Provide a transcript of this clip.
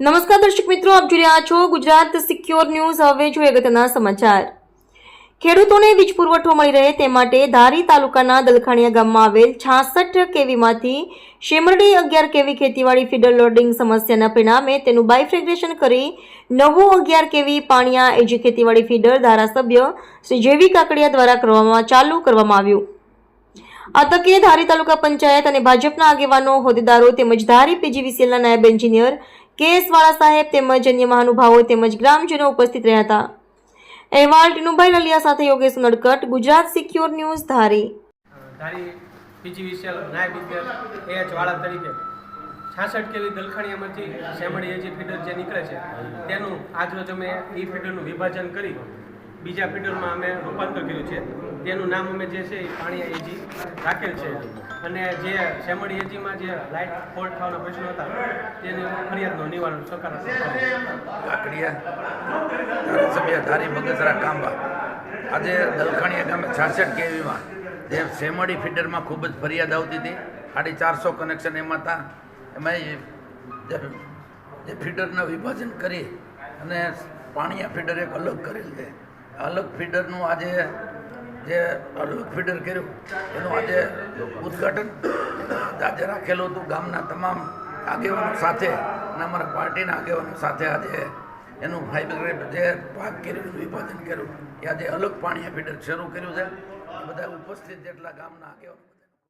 નમસ્કાર દર્શક મિત્રો, આપ જોઈ રહ્યા છો ગુજરાત સિક્યોર ન્યૂઝ. હવે જોઈએ અગત્યના સમાચાર. ખેડૂતોને વીજ પુરવઠો મળી રહે તે માટે ધારી તાલુકાના દલખાણીયા ગામમાં આવેલ છાસઠ કેવીમાંથી શેમરડી અગિયાર કેવી ખેતીવાડી ફીડર લોડિંગ સમસ્યાના પરિણામે તેનું બાયફ્રેગ્રેશન કરી નવું અગિયાર કેવી પાણીયા એજી ખેતીવાડી ફીડર ધારાસભ્ય શ્રી જેવી કાકડિયા દ્વારા કરવામાં ચાલુ કરવામાં આવ્યું. આ તકે ધારી તાલુકા પંચાયત અને ભાજપના આગેવાનો, હોદ્દેદારો તેમજ ધારી પીજીવીસીએલના નાયબ એન્જિનિયર કે એસ વાળા સાહેબ તેમજ અન્ય મહાનુભાવો તેમજ ગ્રામજનો ઉપસ્થિત રહ્યા હતા. અહેવાલ ટીનુભાઈ લલિયા સાથે Yogesh Nadkat, Gujarat secure news Dhari. Dhari PGVCL નાયબ ઇજનેર એ એચ વાળા તરીકે છાસઠ કેવી દલખાણીયામાંથી શેમડી એજી ફીડર જે નીકળે છે, તેનું આજરોજ અમે એ ફીડરનું વિભાજન કરી બીજા ફીડરમાં અમે રૂપાંતર કર્યું છે. તેનું નામ અમે જે છે એ પાણીયા એજી રાખેલ છે. અને જે શેમડી એજીમાં જે લાઇટ ફોલ્ટ થવાના પ્રશ્નો હતા, તેની ફરિયાદનું નિવારણ સરકાર ધારી બગસરા કાંબા. આજે દલખાણીયા ગામે છાસઠ કેવીમાં જે સેમડી ફીડરમાં ખૂબ જ ફરિયાદ આવતી હતી. સાડી ચારસો કનેક્શન એમાં હતા. એમાં જે ફીડરના વિભાજન કરી અને પાણીયા ફીડર એક અલગ કરેલ છે. અલગ ફીડરનું આજે જે અલગ ફીડર કર્યું, એનું આજે ઉદ્ઘાટન આજે રાખેલું હતું ગામના તમામ આગેવાનો સાથે અને અમારા પાર્ટીના આગેવાનો સાથે આજે એનું ફાઈબર જે પાક કર્યું વિભાજન કર્યું, એ આજે અલગ પાણીયા ફીડર શરૂ કર્યું છે. બધા ઉપસ્થિત જેટલા ગામના આગેવાનો